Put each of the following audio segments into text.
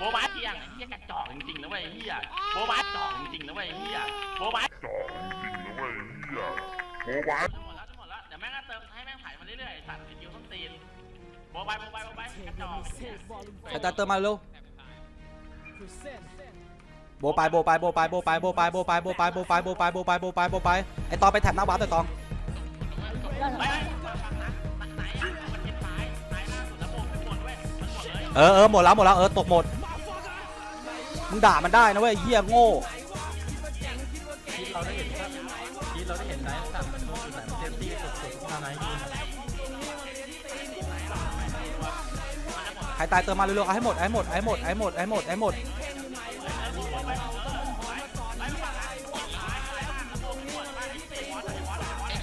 โบบาเที่ยงไอ้เหี้ยกระจอกจริงๆนะเว้ยไอ้เหี้ยโบบาจอกจริงๆนะเว้ยไอ้เหี้ยโบบาจ่อจริงๆนะเว้ยเฮียโบบาจะหมดแล้วจะหมดแล้วเดี๋ยวแม่งก็เติมให้แม่งไถ่มาเรื่อยๆไอ้สัตว์สกิลต้นตีนโบบายโบบายโบบายกระจอกไอ้เหี้ยไอ้ตาเติมมาเร็วโบไปโบไปโบไปโบไปโบไปโบไปโบไปโบไปโบไปโบไปโบไปโบไปไอ้ตองไปแถบหน้าวัดแต่ตองไปไปฟังนะไหนอะมันเป็นซ้ายซ้ายล่าสุดแล้วโบกขึ้นบนเว้ยมันหมดเลย เออเออหมดแล้วหมดแล้วเออตกหมด มึงด่ามันได้นะเว้ยเหี้ยโง่คิดเราได้เห็นครับคิดเราได้เห็นไหนสั่งมันโดนอยู่ไหนมันเซฟตี้สุดๆทางไหนยิงใครตายเติมมาเร็วๆเอาให้หมดเอาให้หมดเอาให้หมดเอาให้หมดเอาให้หมดเอาให้หมด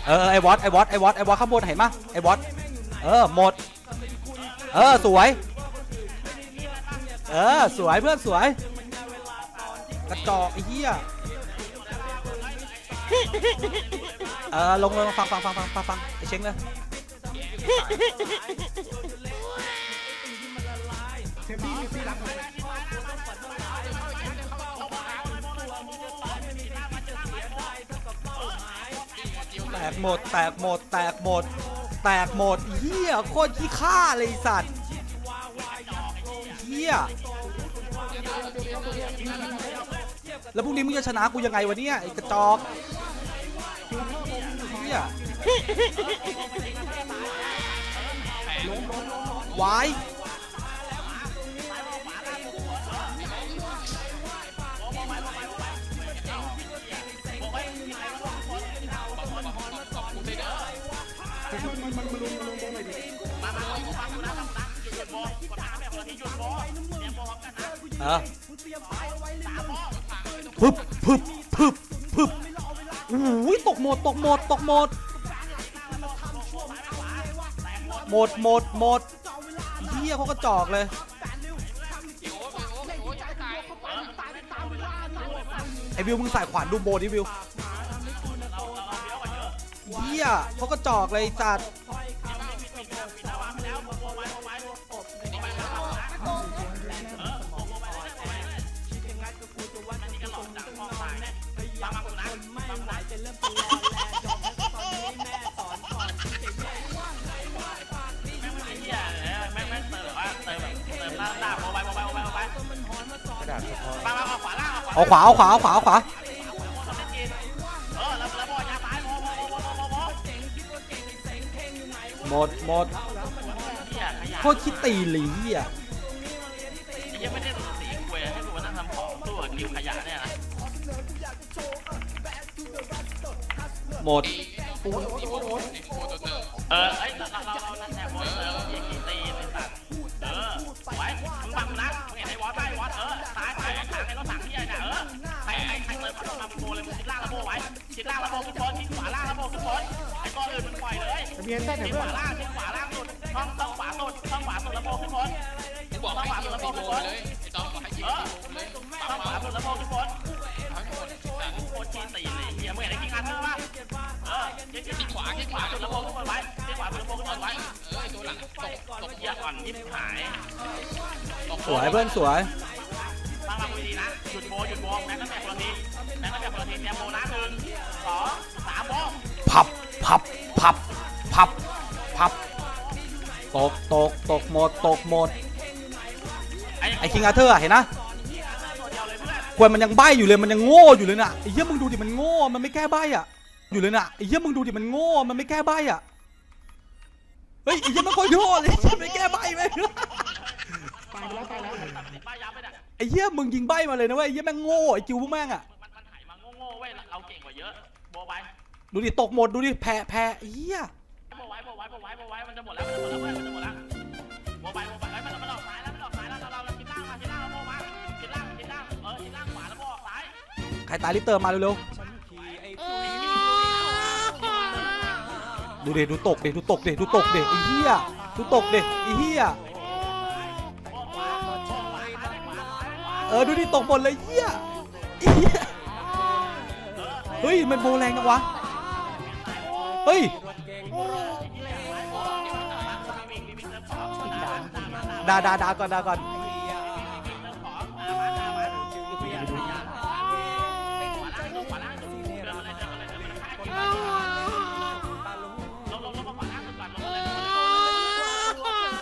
เออไอ้วอตไอ้วอตไอ้วอตไอ้วอตข้างบนเห็นปะไอ้วอตเออหมด เออสวย เออสวยเพื่อนสวย กระจอกไอ้เหี้ยเออลงเลยฟังฟังฟังฟังฟังฟังไอ้เช้งเลยแตกหมดแตกหมดแตกหมดแตกหมดเฮียโคตรขี้ข้าเลยไอ้สัตว์เฮีย แล้วพรุ่งนี้มึงจะชนะกูยังไงวะเนี่ยไอ้กระจอกเฮียวายเออ พึบพึบพึบพึบโอ้ยตกหมดตกหมดตกหมดหมดหมดหมดเฮียเขาก็จอกเลยไอวิวมึงใส่ขวานดูโบดิวิวเฮียเขาก็จอกเลยสัตว์ เอาขวาเอาขวาเอาขวาเอาขวาหมดหมดโคตรคิดตีหลีอะยังไม่ได้ดูสีคุยให้ดูวัฒนของตัวนิวขยะเนี่ยนะหมดโออไอ้เราเราเรา ล่างระโบขึ้นบนชิดขวาล่างระโบขึ้นบนไอ้ก้อนอื่นมึงปล่อยเลยเบียนได้ไหนชิดเพื่ขอนวาล่างชิดขวาล่างสุดช่องช่องขวาสุดช่องขวาสุดระโบขึ้นบนกูบอกช่องให้ขวาคิสุดระตีโบขึ้นบนเลยไอ้ตองบอกให้คิวเออตีโบเลยช่องขวาสุดระโบขึ้นบนทั้งหมดสั่งโคตรชี้ตีเลยเฮียมึงเห็นไอ้กิ้งอันเนอร์ป่เออชิดชิดที่ขวาที่ขวาวาสุดระโบขึ้นบนไว้ชิดขวาสุดระโบขึ้นบนไว้เออตัวหลังตกตกเฮียอ่อนยิบหายสวยเพื่อนสวย พับพับ พับ พับ พับ ตก ตก ตกหมด ตกหมด ไอ้คิงอาเธอร์เห็นนะตัวเดียวเลยเพื่อนควยมันยังใบอยู่เลย มันยังโง่อยู่เลยน่ะ ไอ้เหี้ยมึงดูดิ มันโง่ มันไม่แก้ใบอะ อยู่เลยน่ะ ไอ้เหี้ยมึงดูดิ มันโง่ มันไม่แก้ใบอะ เฮ้ย ไอ้เหี้ยมันโคตรโง่เลยฉันไม่แก้ใบไหมตายแล้วตายแล้วติดป้ายยับไปเนี่ยไอ้เหี้ยมึงยิงใบมาเลยนะเว้ย ไอ้เหี้ยแม่งโง่ ไอ้จิวพวกแม่งอะ มันมันหายมาโง่ๆเว้ย เราเก่งกว่าเยอะโบไป ดูดิตกหมดดูดิแพ้แพ้ไอ้เหี้ยโบไว้โบไว้โบไว้โบไว้มันจะหมดแล้วมันจะหมดแล้วมันจะหมดแล้วโบไปโบไปเอ้มันมันออกซ้ายแล้วมันออกซ้ายแล้วเราเราชิดล่างมาชิดล่างแล้วโบมาชิดล่างชิดล่างเออชิดล่างขวาแล้วโบออกซ้ายใครตายรีบเติมมาเร็วๆดูดิดูตกดิดูตกดิดูตกดิไอ้เหี้ยดูตกดิไอ้เหี้ยเออดูดิตกหมดเลยเหี้ยเหี้ยเฮ้ยมันโบแรงจังวะ เฮ้ยดาดาดาก่อนดาก่อน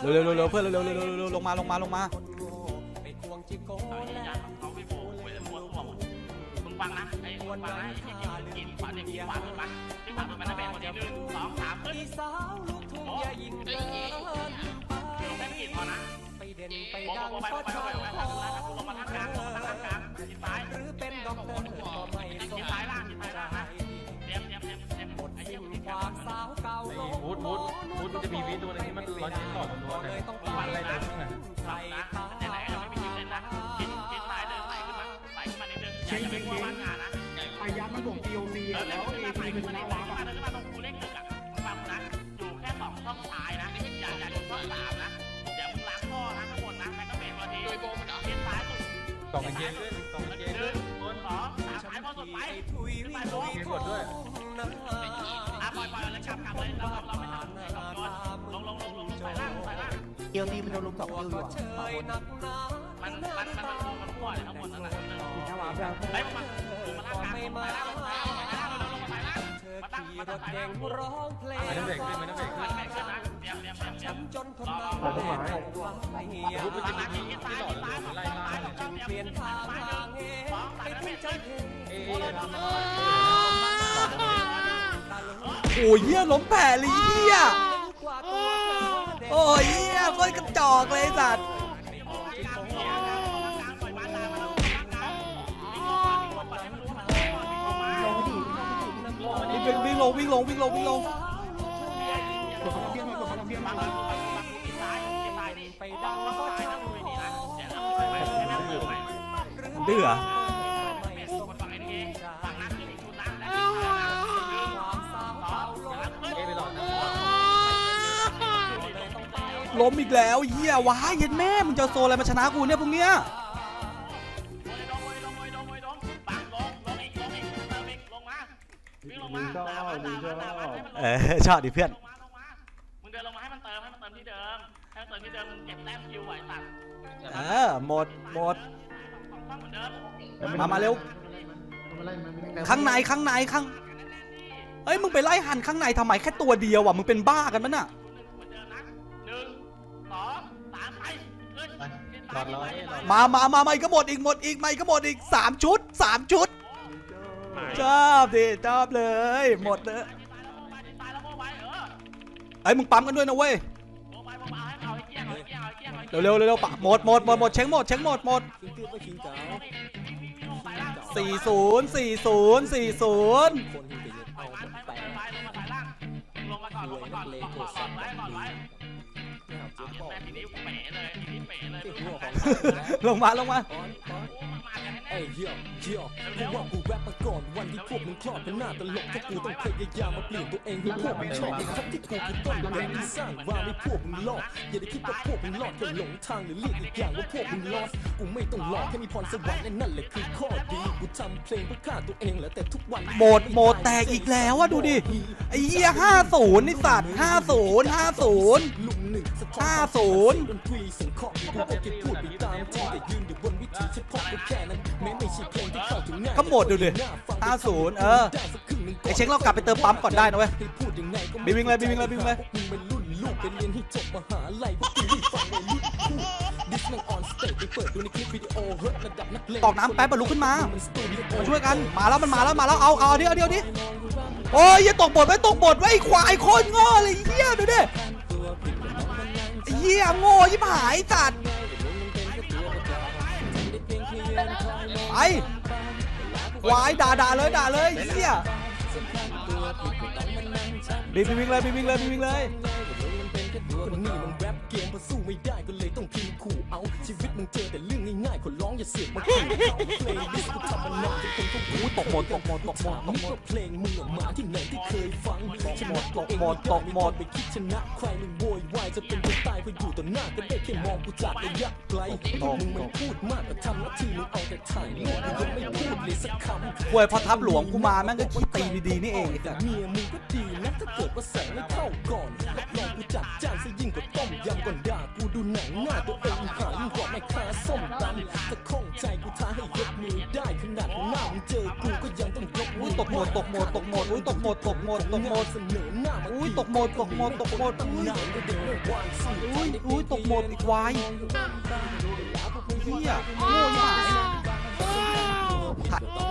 เร็วเร็วเร็วเพื่อนเร็วเร็วเร็วลงมาลงมาลงมา ฟังนะไอ้มึงฟังนะไอ้ที่กินขวาเนี่ยขวาขึ้นมาที่ขวาขึ้นมานะเป็นคนที่หนึ่งสองสามขึ้นโอ้ยแค่กินไปโบกไปโบกไปโบกไปลงมาทางกลางลงมาทางกลางกินซ้ายกินซ้ายล่างกินซ้ายล่างนะเตรียมเตรียมเตรียมเตรียมไอ้เหี้ยมึงกลงไอ้วูดวูดวูดมันจะมีวีตัวนึงที่มันร้อยชิ้นต่อตัวเลยอะไรนะไงฟังนะ กล่องกางเย็นสองกางเกงหด้วยนึ่งสองสามซ้ายพอสุดไปขึ้นไปโบ๊ะมีกดด้วยอะปล่อยปล่อยแล้วกลับกลับเลยเราเราไม่ทำลงลงลงลงลงไปล่างไปล่างเอลตีมันโดนลุมสองคิวอยู่อะมันมันมันมันมันมั่วเลยทั้งหมดนั่นแหละชนะวับยังไอ้ มาตั้งมาตั้งไปล่างไม่ต้องเบรกด้วยไม่ต้องเบรกด้วยมันไม่ขึ้นนะเตรียมเตรียมเตรียมเตรียมรอรอขอต้นไม้วูดมันจะมีวีที่ต่อเลยไล่ล่าเลยเปลี่ยนทางมางสองสามแล้วเป็นเอ๊ะโอ้ยเหี้ยล้มแผ่เลยเหี้ยโอ้ยเหี้ยโคตรกระจอกเลยสัตว์ วิ่งวิ่งลงวิ่งลงวิ่งลงวิ่งลงกดคาราเบียนมากดคาราเบียนมามันดื้อเหรอล้มอีกแล้วเหี้ยว้ายเย็นแม่มึงจะเอาโซอะไรมาชนะกูเนี่ยพวกเนี้ย เออชอบดิเพื่อน ลงมาลงมามึงเดินลงมาให้มันเติมให้มันเติมที่เดิมให้มันเติมที่เดิมมึงเก็บแต้มคิวไหวตัดเออหมดหมดสองช่องเหมือนเดิมมามาเร็ว ข้างในข้างในข้างเอ้ยมึงไปไล่หันข้างในทำไมแค่ตัวเดียวอะมึงเป็นบ้ากันมั้ยน่ะ เหมือนเดิมนะหนึ่งสองสามไปขึ้นหลอดร้อยหลอดมามามามาอีกก็หมดอีกหมดอีกไม่ก็หมดอีกสามชุดสามชุด ชอบดิชอบเลย หมดเลยไอ้ยมึงปั๊มกันด้วยนะเว้ยเอาไอ้เกี้ยงเอาไอ้เกี้ยงเอาไอ้เกี้ยงเอาไอ้เกี้ยงเร็วเร็วเร็วเร็วปะหมดหมดหมดหมดเช็งหมดเช็งหมดหมดสี่ศูนย์สี่ศูนย์สี่ศูนย์ลงมาลงมา อนลงมาก่อนลงก่อนก่อนไว้ก่อนไว้เอ้ยยอ้มันมาจะให้แน่เอ้ยเหี้ยเหี้ยเพราะว่ากูแรปมาก่อนวันที่พวกมึงคลอดเป็นหน้าตลกถ้ากูต้องพยายามมาเปลี่ยนตัวเองให้พวกมึงชอบในคำที่กูคือต้นแบบที่สร้างว่าไม่พวกมึงรอดอย่าได้คิดว่าพวกมึงรอดแค่หลงทางหรือเรียกอีกอย่างว่าพวกมึงลอสกูไม่ต้องหลอกแค่มีพรสวรรค์นั่นแหละคือข้อดีกูทำเพลงเพื่อฆ่าตัวเองแหละแต่ทุกวันหมดหมดแตกอีกแล้วอะดูดิไอ้เหี้ยห้าศูนย์นี่สัตว์ห้าศูนย์ห้าศูนย์ลุมหนึ่ง สะท้อห้าศูนย์ดนตรีเสียงเคาะกูก็แค่พูดไปตามที่แต่ยืนอยู่บนวิถีเฉพาะกูแค่นั้นแม้ไม่ใช่เพลงที่เข้าถึงง่ายก็หมดดูดิห้าศูนย์เออไอ้เช็คเรากลับไปเติมปั๊มก่อนได้นะเว้ยบิวิ่งเลยบิวิ่งเลยบิวิ่งเลย มึงเป็นรุ่นลูกไปเรียนให้จบมหาลัยพวกกูรีบฟังวัยรุ่นพูดดิสแม่งออนสเตจไปเปิดดูในคลิปวิดีโอเฮ้ยระดับนักเลงตอกน้ำแป๊บมาลุกขึ้นมามันสตูดิโอ มาช่วยกัน มาแล้วมันมาแล้วมาแล้ว เอาเอาเดี๋ยวเดี๋ยวดิโอ้ยอย่าตกบทไว้ตกบทไว้ไอ้ควายโคตรโง่เลยไอ้เหี้ยดูดิ เหี้ยโง่ยิบหายไอ้สัตว์ไปควายด่าด่าเลยด่าเลยไอ้เหี้ยบีบวิ่งเลยบีบวิ่งเลยบีบวิ่งเลย มึงเจอแต่เรื่องง่ายๆคนร้องอย่าเสือกมาขู่เอาเพลงดิสกูทำมานานจนคนเขาหูตกหมดตกหมดตกหมดตกหมดเพลงมึงออกมาที่ไหนที่เคยฟังชนะตัวเองไปคิดชนะใครมึงโวยวายจะเป็นคนตายพออยู่ต่อหน้าก็ได้แค่มองกูจากระยะไกลมึงมันพูดมากแต่ทำหน้าที่มึงเอาแต่ถ่ายรูปมึงยังไม่พูดเลยสักคำควยพอทับหลวงกูมาแม่งก็ขี้ตีดีๆนี่เองเมียมึงก็ดีนะถ้าเกิดว่าแสงไม่เข้าก่อนรับรองกูจัดจ้านซะยิ่งกว่าต้มยำก่อนด่ากูดูหนังหน้าตัวเอง หายิ่งกว่าแม่ค้าหาส้มตำถ้าข้องใจกูท้าให้ยกมือได้ขนาดหน้ามึงเจอกูก็ยังต้องยกมือุ้ยตกโหมดตกโหมดตกโหมดอุ้ยตกโหมดตกโหมดตกโหมดเสนอหน้ามาอุ้ยตกโหมดตกโหมดตกโหมดอุ้ยหน้าก็เด็กไม่วางสิอุ้ยอุ้ยตกโหมดอีกวายเฮียโง่ยิ่งหาย